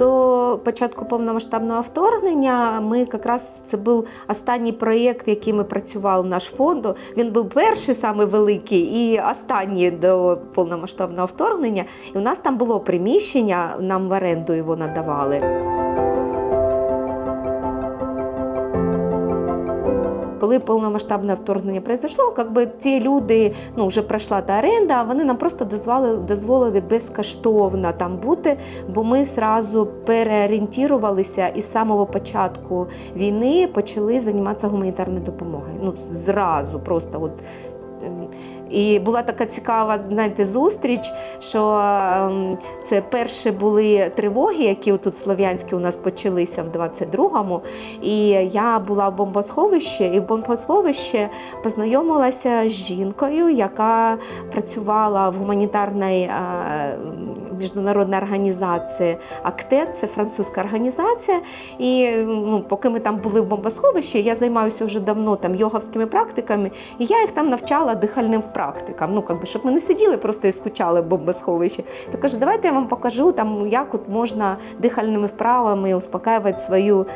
до початку повномасштабного вторгнення ми якраз це був останній проєкт, який ми працювали наш фонд. Він був перший саме великий і останній до повномасштабного вторгнення. І у нас там було приміщення, нам в оренду його надавали. Коли повномасштабне вторгнення произошло, якби ці люди ну вже пройшла та оренда, вони нам просто дозволили, дозволили безкоштовно там бути, бо ми зразу переорієнтувалися і з самого початку війни почали займатися гуманітарною допомогою. Ну зразу просто от. І була така цікава знаєте, зустріч, що ем, це перші були тривоги, які тут слов'янські у нас почалися в 22-му. І я була в бомбосховищі, і в бомбосховищі познайомилася з жінкою, яка працювала в гуманітарній е, міжнародній організації АКТЕД, це французька організація. І ну, поки ми там були в бомбосховищі, я займаюся вже давно там йоговськими практиками, і я їх там навчала дихальним практикам. Ну, как би, щоб ми не сиділи просто і скучали в бомбосховищі. То кажу, давайте я вам покажу, там, як от можна дихальними вправами успокаювати свою,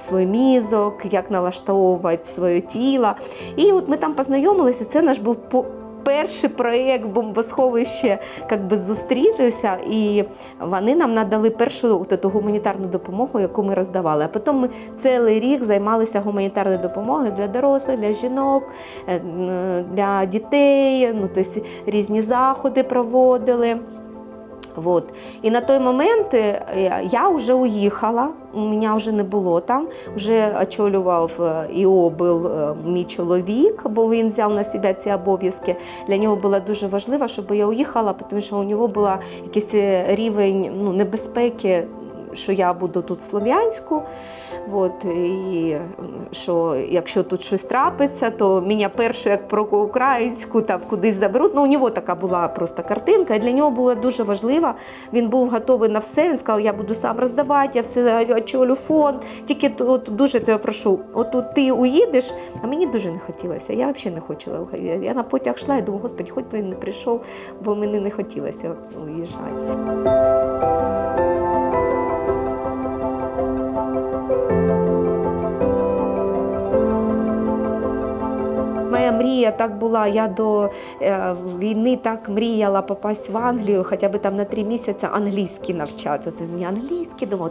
свій мізок, як налаштовувати своє тіло. І от ми там познайомилися, це наш був перший проєкт бомбосховище як би, зустрітися, і вони нам надали першу эту гуманітарну допомогу, яку ми роздавали. А потім ми цілий рік займалися гуманітарною допомогою для дорослих, для жінок, е, для дітей, ну, тобто різні заходи проводили. Вот. І на той момент е, я вже уїхала, у мене вже не було там, вже очолював ІО був е, мій чоловік, бо він взяв на себе ці обов'язки. Для нього було дуже важливо, щоб я уїхала, тому що у нього був якийсь е, рівень ну, небезпеки, що я буду тут Слов'янську. От, і що якщо тут щось трапиться, то мене першу, як про українську, там кудись заберуть. Ну, у нього така була просто картинка, і для нього було дуже важливо. Він був готовий на все. Він сказав, я буду сам роздавати, я все очолю фонд. Тільки от, дуже тебе прошу, от тут ти уїдеш, а мені дуже не хотілося. Я взагалі не хотіла. Я на потяг йшла і думаю, господи, хоч би він не прийшов, бо мені не хотілося уїжджати. Мрія так була. Я до е, війни так мріяла попасть в Англію, хоча б там на три місяці англійський навчати. Оце мені англійський, думала,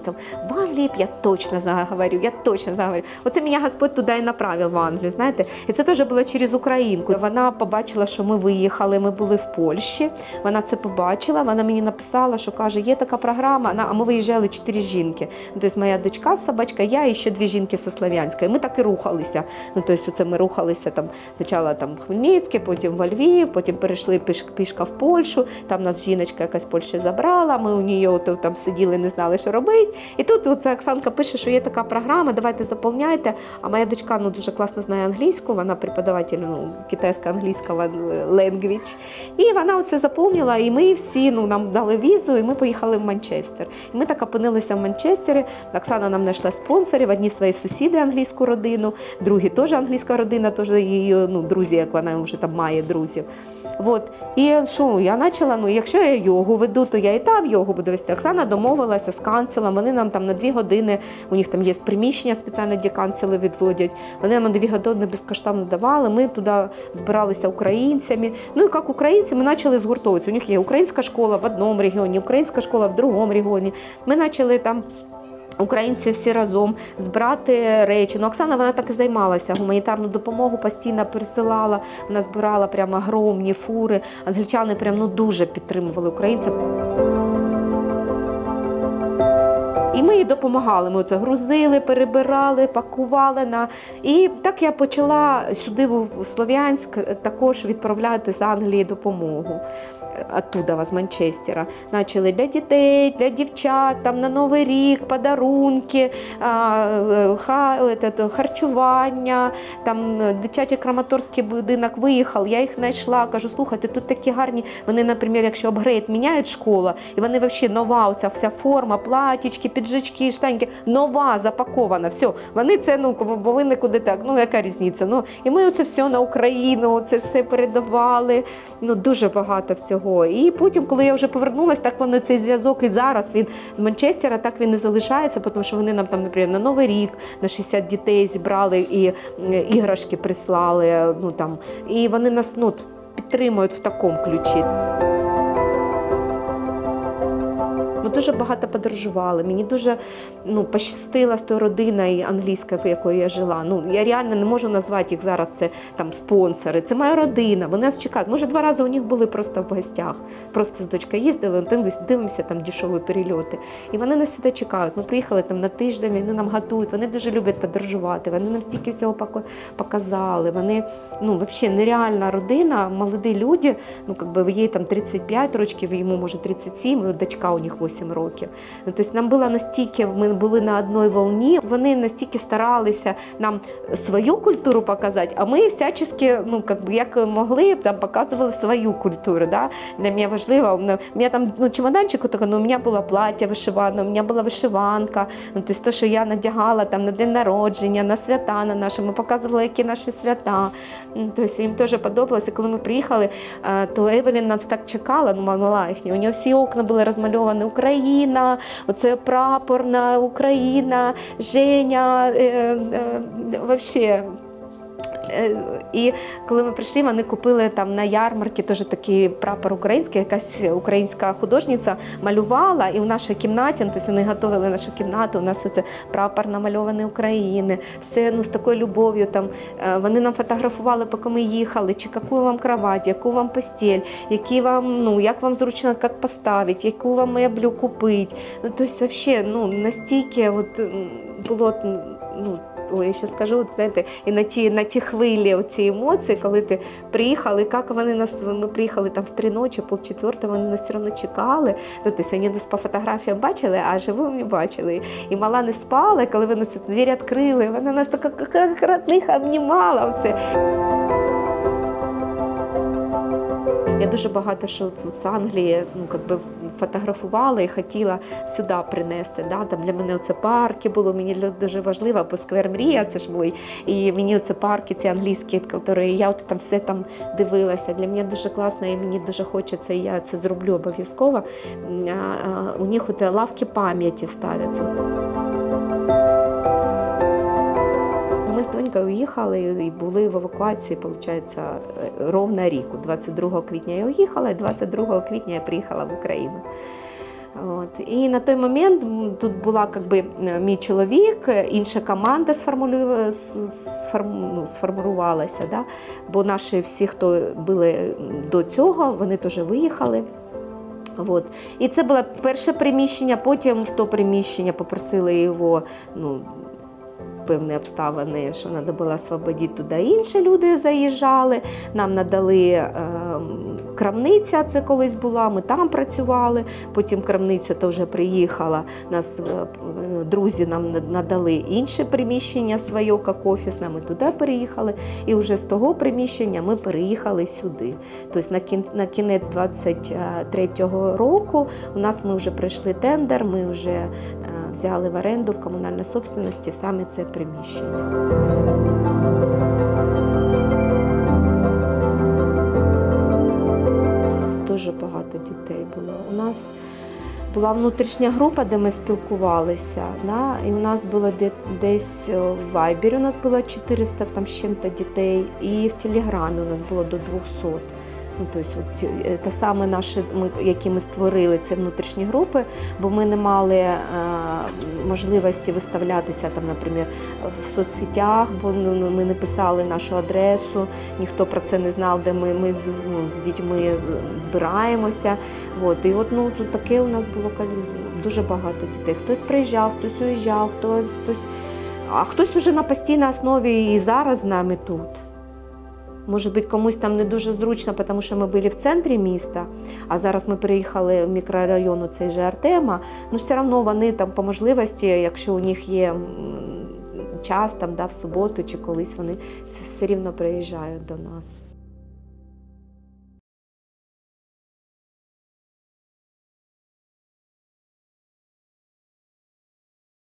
в Англії я точно заговорю, я точно заговорю. Оце мене Господь туди і направив в Англію. Знаєте, і це теж було через Українку. Вона побачила, що ми виїхали. Ми були в Польщі. Vона це побачила. Вона мені написала, що каже, є така програма. А ми виїжджали чотири жінки. Ну, тобто моя дочка, собачка, я і ще дві жінки зі Слов'янська. І ми так і рухалися. Ну, тобто, це ми рухалися там спочатку там Хмельницьке, потім во Львів, потім перейшли пішка в Польщу. Там нас жіночка якась в Польщі забрала. Ми у неї там сиділи, не знали, що робити. І тут оце Оксанка пише, що є така програма, давайте заповняйте. А моя дочка ну, дуже класно знає англійську, вона преподаватель ну, китайсько-англійського language. І вона оце заповнила, і ми всі ну, нам дали візу, і ми поїхали в Манчестер. І ми так опинилися в Манчестері. Оксана нам знайшла спонсорів, одні свої сусіди англійську родину, другі теж англійська родина, теж її ну, друзі, як вона вже там має друзів. От. І що, я почала, ну якщо я йогу веду, то я і там йогу буду вести. Оксана домовилася з канцелем, вони нам там на дві години, у них там є приміщення спеціальне, де канцели відводять. Вони нам на дві години безкоштовно давали. Ми туди збиралися українцями. Ну і як українці, ми почали згуртовуватися. У них є українська школа в одному регіоні, українська школа в другому регіоні. Ми почали там. Українці всі разом збирати речі. Ну, Оксана вона так і займалася. Гуманітарну допомогу постійно пересилала. Вона збирала прямо огромні фури. Англічани прям ну дуже підтримували українців. І ми їй допомагали. Ми це грузили, перебирали, пакували на. І так я почала сюди в Слов'янськ також відправляти з Англії допомогу. Оттуда, з Манчестера. Начали для дітей, для дівчат, там на Новий рік, подарунки, е, ха, этот, харчування, там дитячий краматорський будинок виїхав, я їх знайшла, кажу, слухайте, тут такі гарні. Вони, наприклад, якщо апгрейд міняють школа, і вони взагалі нова, оця вся форма, платічки, піджачки, штаньки, нова, запакована. Все, вони це ну повинні куди так. Ну яка різниця? Ну і ми оце все на Україну, це все передавали. Ну дуже багато всього. Його. І потім, коли я вже повернулася, так вони цей зв'язок і зараз він з Манчестера, так він і залишається, тому що вони нам там, наприклад, на Новий рік на 60 дітей зібрали і іграшки прислали. Ну там і вони нас ну підтримують в такому ключі. Ми дуже багато подорожували. Мені дуже ну, пощастила з тою родиною англійською, в якої я жила. Ну, я реально не можу назвати їх зараз це там спонсори. Це моя родина. Вони нас чекають. Може, два рази у них були просто в гостях. Просто з дочкою їздили, дивимося, дивимося там дешеві перельоти. І вони нас сюди чекають. Ми приїхали там на тиждень, вони нам готують, вони дуже люблять подорожувати. Вони нам стільки всього показали. Вони ну, взагалі нереальна родина, молоді люди. Ну, как би їй там 35 років, йому може 37, і дочка у них 8 років. Ну, тобто нам було настільки, ми були на одній волні, вони настільки старалися нам свою культуру показати, а ми всячески, ну, як могли, там показували свою культуру. Да? Для мене важливо, у мене- там ну, чемоданчик, отако, ну, у мене було плаття вишиване, у мене була вишиванка, ну, тобто те, що я надягала там, на день народження, на свята на наші, ми показували, які наші свята. Ну, Тобто їм теж подобалося. Коли ми приїхали, е, то Евелін нас так чекала, ну мала їхня. У нього всі окна були розмальовані Україна, оце прапорна Україна, Женя. Е, е, вообще. Е, І коли ми прийшли, вони купили там на ярмарці теж такий прапор український, якась українська художниця малювала, і в нашій кімнаті, ну, тобто вони готували нашу кімнату, у нас оце прапор намальований України, все ну, з такою любов'ю. Там, е, вони нам фотографували, поки ми їхали, чи яку вам кровать, яку вам постіль, які вам, ну, як вам зручно як поставити, яку вам меблю купити. Ну, тобто, взагалі, ну, настільки от, було. Ну, я ще скажу, от, знаєте, і на ті, на ті хвилі ці емоції, коли ти приїхав, і як вони нас, ми приїхали там в три ночі, пол четвертого, вони нас все одно чекали. Ну, тобто вони нас по фотографіям бачили, а живу не бачили. І мала не спала, коли вони ці двері відкрили, вона нас так як обнімала. Оце. Я дуже багато що з- Англії ну, как би, фотографувала і хотіла сюди принести. Да? Там для мене це парки було, мені дуже важливо, бо сквер Мрія, це ж мій. І мені це парки, ці англійські, які я от там все там дивилася. Для мене дуже класно, і мені дуже хочеться, і я це зроблю обов'язково. У них от лавки пам'яті ставляться. Донькою їхали і були в евакуації, виходить, ровно рік. 22 квітня я уїхала, і 22 квітня я приїхала в Україну. От. І на той момент тут була как би, мій чоловік, інша команда сформулю... сформ... ну, сформувалася, да? бо наші всі, хто були до цього, вони теж виїхали. От. І це було перше приміщення, потім в то приміщення попросили його. Ну, Певні обставини, що треба було освободити туди. Інші люди заїжджали. Нам надали е, крамниця, це колись була. Ми там працювали. Потім крамницю то вже приїхала. Нас е, е, друзі нам надали інше приміщення своє, як офісне. Ми туди переїхали. І вже з того приміщення ми переїхали сюди. Тобто на кін- на кінець 23-го року у нас ми вже пройшли тендер. Ми вже е, взяли в оренду в комунальній собственності саме це приміщення. Дуже багато дітей було. У нас була внутрішня група, де ми спілкувалися. Да? І у нас було десь е, в Вайбері у нас було 400 там, з чим-то дітей, і в Телеграмі у нас було до 200. Ну, тобто, те саме наші, ми, які ми створили, це внутрішні групи, бо ми не мали е, можливості виставлятися там, наприклад, в соцсетях, бо ну, ну, ми не писали нашу адресу, ніхто про це не знав, де ми, ми з, ну, з дітьми збираємося. От, і от ну, тут таке у нас було дуже багато дітей. Хтось приїжджав, хтось уїжджав, хтось, хтось, а хтось уже на постійній основі і зараз з нами тут. Може бути, комусь там не дуже зручно, тому що ми були в центрі міста, а зараз ми переїхали в мікрорайон у цей же Артема. Ну, все одно вони там по можливості, якщо у них є час там, да, в суботу чи колись, вони все рівно приїжджають до нас.